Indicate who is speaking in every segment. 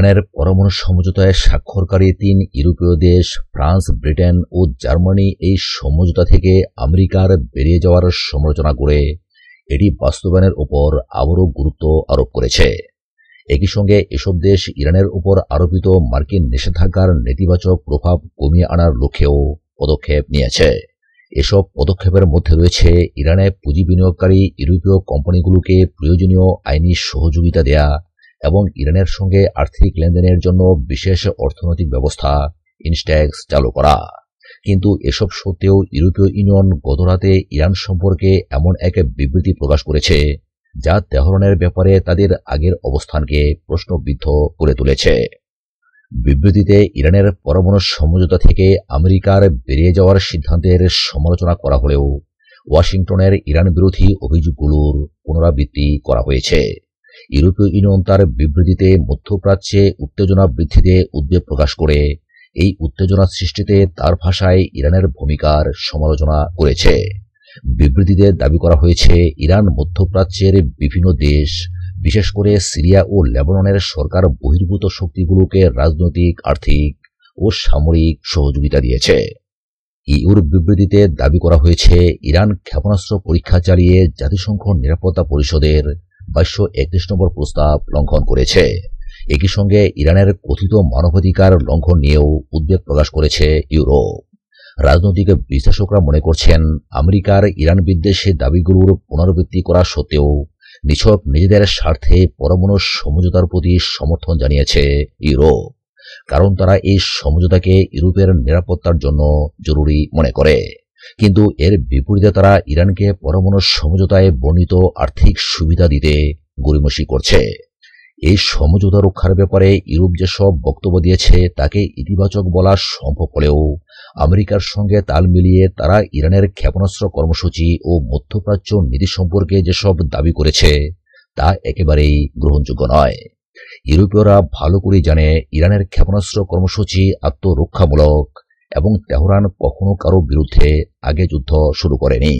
Speaker 1: ইরানের পরমাণু সমঝোতায় স্বাক্ষরকারী তিন ইউরোপীয় দেশ, ফ্রান্স, ব্রিটেন ও জার্মানি এই সমঝোতা থেকে আমেরিকার বেরিয়ে যাওয়ার সমালোচনা করে। এটি বাস্তবায়নের উপর আবারও গুরুত্ব আরোপ করেছে। একই সঙ্গে এসব দেশ ইরানের উপর আরোপিত মার্কিন নিষেধাজ্ঞার নেতিবাচক প্রভাব কমিয়ে আনার লক্ষ্যেও পদক্ষেপ নিয়েছে। এসব পদক্ষেপের মধ্যে রয়েছে ইরানে পুঁজি বিনিয়োগকারী ইউরোপীয় কোম্পানিগুলোকে প্রয়োজনীয় আইনি সহযোগিতা দেয়া এবং ইরানের সঙ্গে আর্থিক লেনদেনের জন্য বিশেষ অর্থনৈতিক ব্যবস্থা ইনস্ট্যাক্স চালু করা। কিন্তু এসব সত্ত্বেও ইউরোপীয় ইউনিয়ন গতরাতে ইরান সম্পর্কে এমন এক বিবৃতি প্রকাশ করেছে, যা তেহরানের ব্যাপারে তাদের আগের অবস্থানকে প্রশ্নবিদ্ধ করে তুলেছে। বিবৃতিতে ইরানের পরমাণু সমঝোতা থেকে আমেরিকার বেরিয়ে যাওয়ার সিদ্ধান্তের সমালোচনা করা হলেও ওয়াশিংটনের ইরান বিরোধী অভিযোগগুলোর পুনরাবৃত্তি করা হয়েছে। ইউরোপীয় ইউনিয়ন তার বিবৃতিতে মধ্যপ্রাচ্যে উত্তেজনা বৃদ্ধিতে উদ্বেগ প্রকাশ করে। এই উত্তেজনা সৃষ্টিতে তার ভাষায় ইরানের ভূমিকার সমালোচনা করেছে। বিবৃতিতে দাবি করা হয়েছে, ইরান মধ্যপ্রাচ্যের বিভিন্ন দেশ, বিশেষ করে সিরিয়া ও লেবাননের সরকার বহির্ভূত শক্তিগুলোকে রাজনৈতিক, আর্থিক ও সামরিক সহযোগিতা দিয়েছে। ইউর বিবৃতিতে দাবি করা হয়েছে, ইরান ক্ষেপণাস্ত্র পরীক্ষা চালিয়ে জাতিসংঘ নিরাপত্তা পরিষদের বাইশশো একত্রিশ নম্বর প্রস্তাব লঙ্ঘন করেছে। একই সঙ্গে ইরানের কথিত মানবাধিকার লঙ্ঘন নিয়েও উদ্বেগ প্রকাশ করেছে ইউরোপ। রাজনৈতিক বিশ্লেষকরা মনে করছেন, আমেরিকার ইরান বিদ্বেষী দাবিগুলোর পুনরাবৃত্তি করা সত্ত্বেও নিছক নিজেদের স্বার্থে পরমাণু সমঝোতার প্রতি সমর্থন জানিয়েছে ইউরোপ, কারণ তারা এই সমঝোতাকে ইউরোপের নিরাপত্তার জন্য জরুরি মনে করে। কিন্তু এর বিপরীতে তারা ইরানকে পরমাণু সমঝোতায় বর্ণিত আর্থিক সুবিধা দিতে গরিমসি করছে। এই সমঝোতা রক্ষার ব্যাপারে ইউরোপ যেসব বক্তব্য দিয়েছে, তাকে ইতিবাচক বলা সম্ভব হলেও আমেরিকার সঙ্গে তাল মিলিয়ে তারা ইরানের ক্ষেপণাস্ত্র কর্মসূচি ও মধ্যপ্রাচ্য নীতি সম্পর্কে যেসব দাবি করেছে, তা একেবারেই গ্রহণযোগ্য নয়। ইউরোপীয়রা ভালো করে জানে ইরানের ক্ষেপণাস্ত্র কর্মসূচি আত্মরক্ষামূলক এবং তেহরান কখনো কারও বিরুদ্ধে আগে যুদ্ধ শুরু করেনি।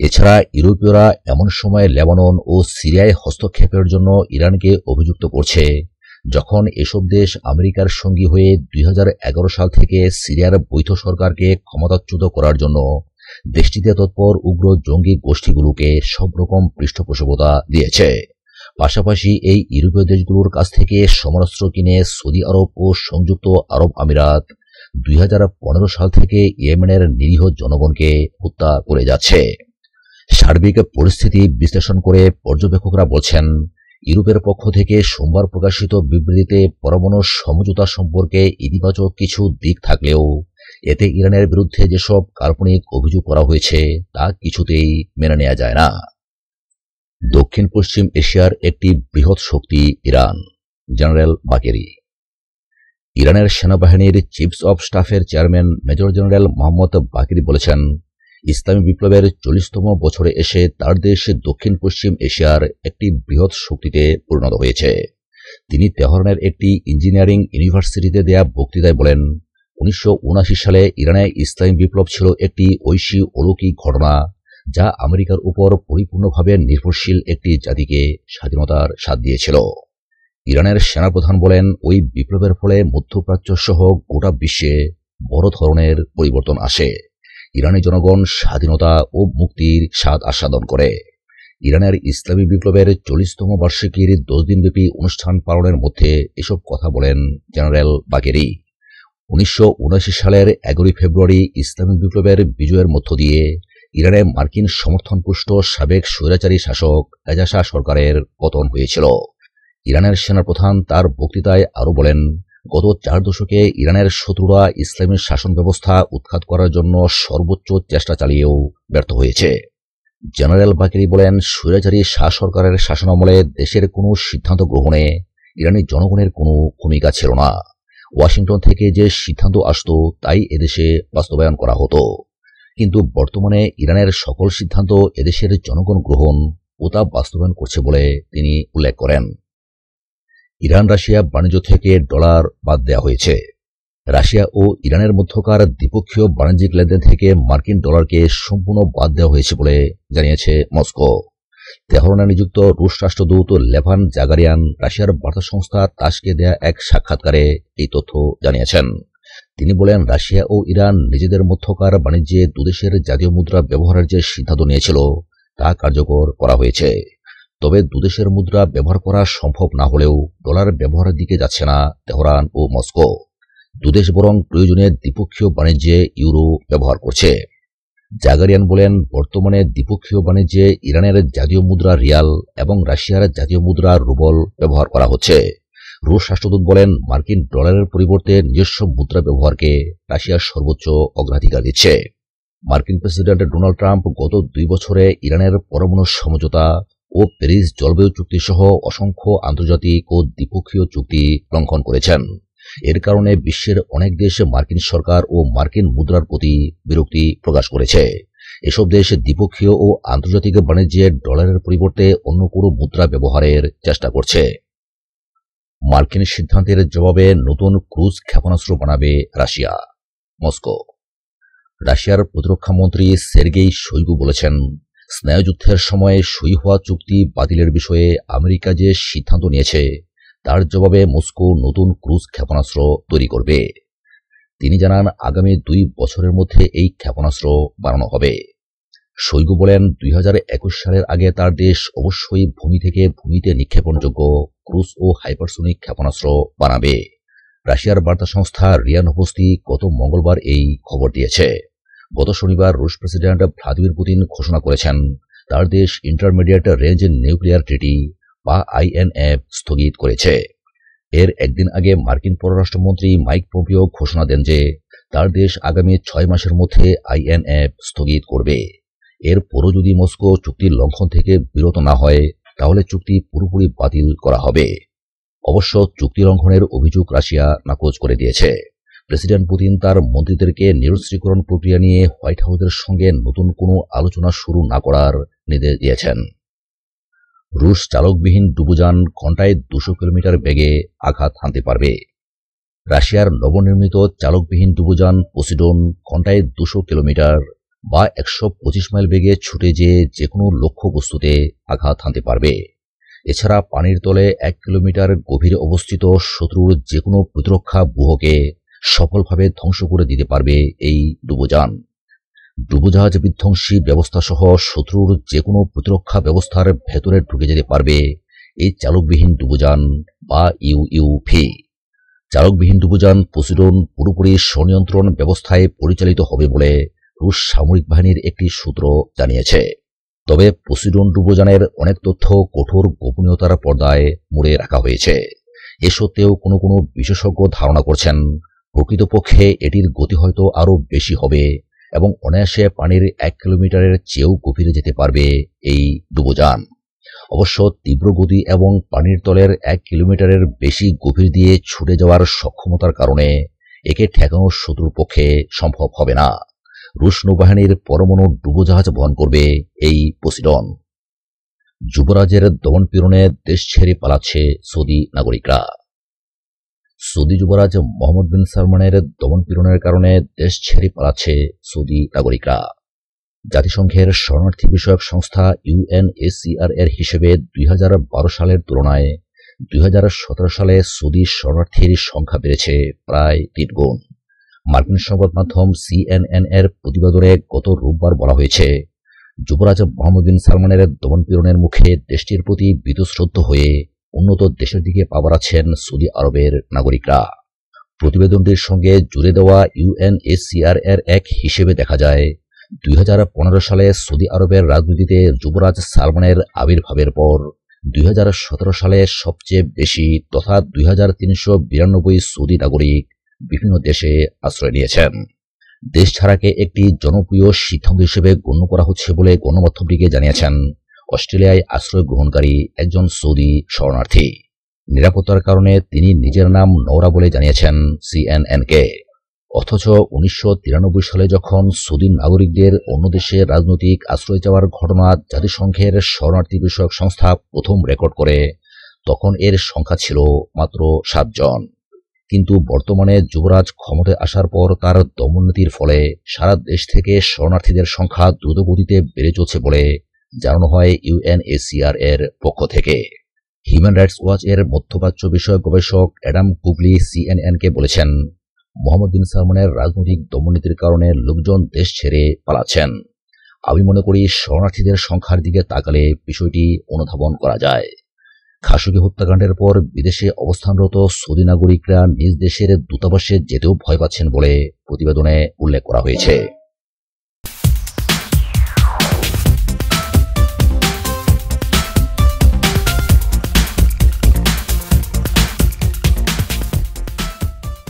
Speaker 1: এছাড়া ইউরোপীয়রা এমন সময় লেবানন ও সিরিয়ায় হস্তক্ষেপের জন্য ইরানকে অভিযুক্ত করছে, যখন এসব দেশ আমেরিকার সঙ্গী হয়ে দুই হাজার এগারো সাল থেকে সিরিয়ার বৈধ সরকারকে ক্ষমতাচ্যুত করার জন্য দেশটিতে তৎপর উগ্র জঙ্গি গোষ্ঠীগুলোকে সব রকম পৃষ্ঠপোষকতা দিয়েছে। পাশাপাশি এই ইউরোপীয় দেশগুলোর কাছ থেকে সমরাস্ত্র কিনে সৌদি আরব ও সংযুক্ত আরব আমিরাত দুই হাজার পনেরো সাল থেকে ইয়েমেনের নিরীহ জনগণকে হত্যা করে যাচ্ছে। সার্বিক পরিস্থিতি বিশ্লেষণ করে পর্যবেক্ষকরা বলছেন, ইউরোপের পক্ষ থেকে সোমবার প্রকাশিত বিবৃতিতে পরমাণু সমঝোতা সম্পর্কে ইতিবাচক কিছু দিক থাকলেও, এতে ইরানের বিরুদ্ধে যেসব কাল্পনিক অভিযোগ করা হয়েছে, তা কিছুতেই মেনে নেওয়া যায় না। দক্ষিণ পশ্চিম এশিয়ার একটি বৃহৎ শক্তি ইরান, জেনারেল বাকেরি। ইরানের সেনাবাহিনীর চিফস অব স্টাফের chairman major general Mohammad Bagheri বলেছেন, ইসলামী বিপ্লবের চল্লিশতম বছরে এসে তার দেশ দক্ষিণ পশ্চিম এশিয়ার একটি বৃহৎ শক্তিতে পরিণত হয়েছে। তিনি তেহরানের একটি ইঞ্জিনিয়ারিং ইউনিভার্সিটিতে দেয়া বক্তৃতায় বলেন, উনিশশো সালে ইরানে ইসলামী বিপ্লব ছিল একটি ঐশী অলৌকিক ঘটনা, যা আমেরিকার উপর পরিপূর্ণভাবে নির্ভরশীল একটি জাতিকে স্বাধীনতার স্বাদ দিয়েছিল। ইরানের সেনাপ্রধান বলেন, ওই বিপ্লবের ফলে মধ্যপ্রাচ্য সহ গোটা বিশ্বে বড় ধরনের পরিবর্তন আসে। ইরানি জনগণ স্বাধীনতা ও মুক্তির স্বাদ আস্বাদন করে। ইরানের ইসলামী বিপ্লবের চল্লিশতম বার্ষিকীর দশ দিনব্যাপী অনুষ্ঠান পালনের মধ্যে এসব কথা বলেন জেনারেল বাগেরি। উনিশশো সালের এগারোই ফেব্রুয়ারি ইসলামী বিপ্লবের বিজয়ের মধ্য দিয়ে ইরানে মার্কিন সমর্থনপুষ্ট সাবেক স্বৈরাচারী শাসক এজাসা সরকারের পতন হয়েছিল। ইরানের সেনাপ্রধান তার বক্তৃতায় আরও বলেন, গত চার দশকে ইরানের শত্রুরা ইসলামের শাসন ব্যবস্থা উৎখাত করার জন্য সর্বোচ্চ চেষ্টা চালিয়েও ব্যর্থ হয়েছে। জেনারেল বাকেরি বলেন, স্বৈরাচারী শাহ সরকারের শাসনামলে দেশের কোনো সিদ্ধান্ত গ্রহণে ইরানি জনগণের কোনো ভূমিকা ছিল না। ওয়াশিংটন থেকে যে সিদ্ধান্ত আসত, তাই এদেশে বাস্তবায়ন করা হতো। কিন্তু বর্তমানে ইরানের সকল সিদ্ধান্ত এদেশের জনগণ গ্রহণ ও তা বাস্তবায়ন করছে বলে তিনি উল্লেখ করেন। ইরান, রাশিয়া বাণিজ্য থেকে ডলার বাদ দেওয়া হয়েছে। রাশিয়া ও ইরানের মধ্যকার দ্বিপক্ষীয় বাণিজ্যিক লেনদেন থেকে মার্কিন ডলারকে সম্পূর্ণ বাদ দেওয়া হয়েছে বলে জানিয়েছে মস্কো। তেহরানে নিযুক্ত রুশ রাষ্ট্রদূত লেভান জাগারিয়ান রাশিয়ার বার্তা সংস্থা তাসকে দেয়া এক সাক্ষাৎকারে এই তথ্য জানিয়েছেন। তিনি বলেন, রাশিয়া ও ইরান নিজেদের মধ্যকার বাণিজ্যে দুদেশের জাতীয় মুদ্রা ব্যবহারের যে সিদ্ধান্ত নিয়েছিল, তা কার্যকর করা হয়েছে। তবে দুদেশের মুদ্রা ব্যবহার করা সম্ভব না হলেও ডলার ব্যবহারের দিকে যাচ্ছে না তেহরান ও মস্কো। দুদেশ বরং প্রয়োজনে দ্বিপক্ষীয় বাণিজ্যে ইউরো ব্যবহার করছে। জাগারিয়ান বলেন, বর্তমানে দ্বিপক্ষীয় বাণিজ্যে ইরানের জাতীয় মুদ্রা রিয়াল এবং রাশিয়ার জাতীয় মুদ্রা রুবল ব্যবহার করা হচ্ছে। রুশ রাষ্ট্রদূত বলেন, মার্কিন ডলারের পরিবর্তে নিজস্ব মুদ্রা ব্যবহারকে রাশিয়ার সর্বোচ্চ অগ্রাধিকার দিচ্ছে। মার্কিন প্রেসিডেন্ট ডোনাল্ড ট্রাম্প গত দুই বছরে ইরানের পরমাণু সমঝোতা ও প্যারিস জলবায়ু চুক্তি সহ অসংখ্য আন্তর্জাতিক ও দ্বিপক্ষীয় চুক্তি লঙ্ঘন করেছেন। এর কারণে বিশ্বের অনেক দেশ মার্কিন সরকার ও মার্কিন মুদ্রার প্রতি বিরক্তি প্রকাশ করেছে। এসব দেশ দ্বিপক্ষীয় ও আন্তর্জাতিক বাণিজ্যে ডলারের পরিবর্তে অন্য কোনো মুদ্রা ব্যবহারের চেষ্টা করছে। মার্কিন সিদ্ধান্তের জবাবে নতুন ক্রুজ ক্ষেপণাস্ত্র বানাবে রাশিয়া। মস্কো। রাশিয়ার প্রতিরক্ষা মন্ত্রী সের্গেই শৈগু বলেছেন স্নায়ুযুদ্ধের সময়ে সই হওয়া চুক্তি বাতিলের বিষয়ে আমেরিকা যে সিদ্ধান্ত নিয়েছে, তার জবাবে মস্কো নতুন ক্রুজ ক্ষেপণাস্ত্র তৈরি করবে। তিনি জানান, আগামী দুই বছরের মধ্যে এই ক্ষেপণাস্ত্র বানানো হবে। শৈগু বলেন, দুই হাজার একুশ সালের আগে তার দেশ অবশ্যই ভূমি থেকে ভূমিতে নিক্ষেপণযোগ্য ক্রুজ ও হাইপারসোনিক ক্ষেপণাস্ত্র বানাবে। রাশিয়ার বার্তা সংস্থা রিয়ান নভস্তি গত মঙ্গলবার এই খবর দিয়েছে। গত শনিবার রুশ প্রেসিডেন্ট ভ্লাদিমির পুতিন ঘোষণা করেছেন, তার দেশ ইন্টারমিডিয়েট রেঞ্জ নিউক্লিয়ার ট্রিটি বা আইএনএফ স্থগিত করেছে। এর একদিন আগে মার্কিন পররাষ্ট্রমন্ত্রী মাইক পম্পিও ঘোষণা দেন যে, তার দেশ আগামী ছয় মাসের মধ্যে আইএনএফ স্থগিত করবে। এর পরও যদি মস্কো চুক্তির লঙ্ঘন থেকে বিরত না হয়, তাহলে চুক্তি পুরোপুরি বাতিল করা হবে। অবশ্য চুক্তি লঙ্ঘনের অভিযোগ রাশিয়া নাকচ করে দিয়েছে। প্রেসিডেন্ট পুতিন তার মন্ত্রীদেরকে নিরস্ত্রীকরণ প্রক্রিয়া নিয়ে হোয়াইট হাউসের সঙ্গে নতুন কোনো আলোচনা শুরু না করার নির্দেশ দিয়েছেন। রুশ চালকবিহীন ডুবুযান ঘন্টায় দুশো কিলোমিটার বেগে আঘাত হানতে পারবে। রাশিয়ার নবনির্মিত চালকবিহীন ডুবুযান পোসিডোন ঘন্টায় দুশো কিলোমিটার বা একশো পঁচিশ মাইল বেগে ছুটে যেয়ে যে কোনো লক্ষ্যবস্তুতে আঘাত হানতে পারবে। এছাড়া পানির তলে এক কিলোমিটার গভীরে অবস্থিত শত্রুর যে কোনো প্রতিরক্ষা ব্যুহকে সফলভাবে ধ্বংস করে দিতে পারবে এই ডুবোযান ডুবোজাহাজ বিধ্বংসী ব্যবস্থা সহ শত্রুর যে কোনো প্রতিরক্ষা ব্যবস্থার ভেতরে ঢুকে যেতে পারবে এই চালকবিহীন ডুবোযান বা ইউইউভি চালকবিহীন ডুবোযান পসিডন পুরোপুরি স্বনিয়ন্ত্রণ ব্যবস্থায় পরিচালিত হবে বলে রুশ সামরিক বাহিনীর একটি সূত্র জানিয়েছে। তবে পসিডন ডুবোযানের অনেক তথ্য কঠোর গোপনীয়তার পর্দায় মুড়ে রাখা হয়েছে। এ সত্ত্বেও কোনো কোনো বিশেষজ্ঞ ধারণা করছেন প্রকৃতপক্ষে এটির গতি হয়তো আরও বেশি হবে এবং অনায়াসে পানির এক কিলোমিটারের চেয়েও গভীরে যেতে পারবে এই ডুবোযান অবশ্য তীব্র গতি এবং পানির তলের এক কিলোমিটারের বেশি গভীর দিয়ে ছুটে যাওয়ার সক্ষমতার কারণে একে ঠেকানো শত্রুর পক্ষে সম্ভব হবে না। রুশ নৌবাহিনীর পরমাণু ডুবোজাহাজ বহন করবে এই পসিডন যুবরাজের দমনপীড়নে দেশ ছেড়ে পালাচ্ছে সৌদি নাগরিকরা। সৌদি যুবরাজ মোহাম্মদ বিন সালমানের দমনপীড়নের কারণে দেশ ছেড়ে পালাচ্ছে সৌদি নাগরিকরা। জাতিসংঘের শরণার্থী বিষয়ক সংস্থা ইউএনএসিআর এর হিসেবে দুই হাজার বারো সালের তুলনায় দুই হাজার সতেরো সালে সৌদি শরণার্থীর সংখ্যা বেড়েছে প্রায় তিন গুণ। মার্কিন সংবাদ মাধ্যম সিএনএন এর প্রতিবেদনে গত রোববার বলা হয়েছে, যুবরাজ মোহাম্মদ বিন সালমানের দমনপীড়নের মুখে দেশটির প্রতি বিতশ্রদ্ধ হয়ে উন্নত দেশের দিকে পা বাড়াচ্ছেন সৌদি আরবের নাগরিকরা। প্রতিবেদনটির সঙ্গে জুড়ে দেওয়া ইউএনএসিআর এর এক হিসেবে দেখা যায়, দুই হাজার পনেরো সালে সৌদি আরবের রাজনীতিতে যুবরাজ সালমানের আবির্ভাবের পর, দুই হাজার সতেরো সালে সবচেয়ে বেশি তথা দুই হাজার তিনশো বিরানব্বই সৌদি নাগরিক বিভিন্ন দেশে আশ্রয় নিয়েছেন। দেশ ছাড়াকে একটি জনপ্রিয় সিদ্ধান্ত হিসেবে গণ্য করা হচ্ছে বলে গণমাধ্যমটিকে জানিয়েছেন। অস্ট্রেলিয়ায় আশ্রয় গ্রহণকারী একজন সৌদি শরণার্থী। নিরাপত্তার কারণে তিনি নিজের নাম নৌরা বলে জানিয়েছেন সিএনএনকে। অথচ উনিশশো তিরানব্বই সালে যখন সৌদি নাগরিকদের অন্য দেশে রাজনৈতিক আশ্রয় যাওয়ার ঘটনা জাতিসংঘের শরণার্থী বিষয়ক সংস্থা প্রথম রেকর্ড করে, তখন এর সংখ্যা ছিল মাত্র সাতজন কিন্তু বর্তমানে যুবরাজ ক্ষমতায় আসার পর তার দমননীতির ফলে সারা দেশ থেকে শরণার্থীদের সংখ্যা দ্রুতগতিতে বেড়ে চলছে বলে জানানো হয় ইউএনএসিআর এর পক্ষ থেকে। হিউম্যান রাইটস ওয়াচ এর মধ্যপ্রাচ্য বিষয়ক গবেষক অ্যাডাম কুগলি সিএনএনকে বলেছেন, মোহাম্মদ বিন সালমানের রাজনৈতিক দমননীতির কারণে লোকজন দেশ ছেড়ে পালাচ্ছেন। আমি মনে করি শরণার্থীদের সংখ্যার দিকে তাকালে বিষয়টি অনুধাবন করা যায়। খাসুকি হত্যাকাণ্ডের পর বিদেশে অবস্থানরত সৌদি নাগরিকরা নিজ দেশের দূতাবাসে যেতেও ভয় পাচ্ছেন বলে প্রতিবেদনে উল্লেখ করা হয়েছে।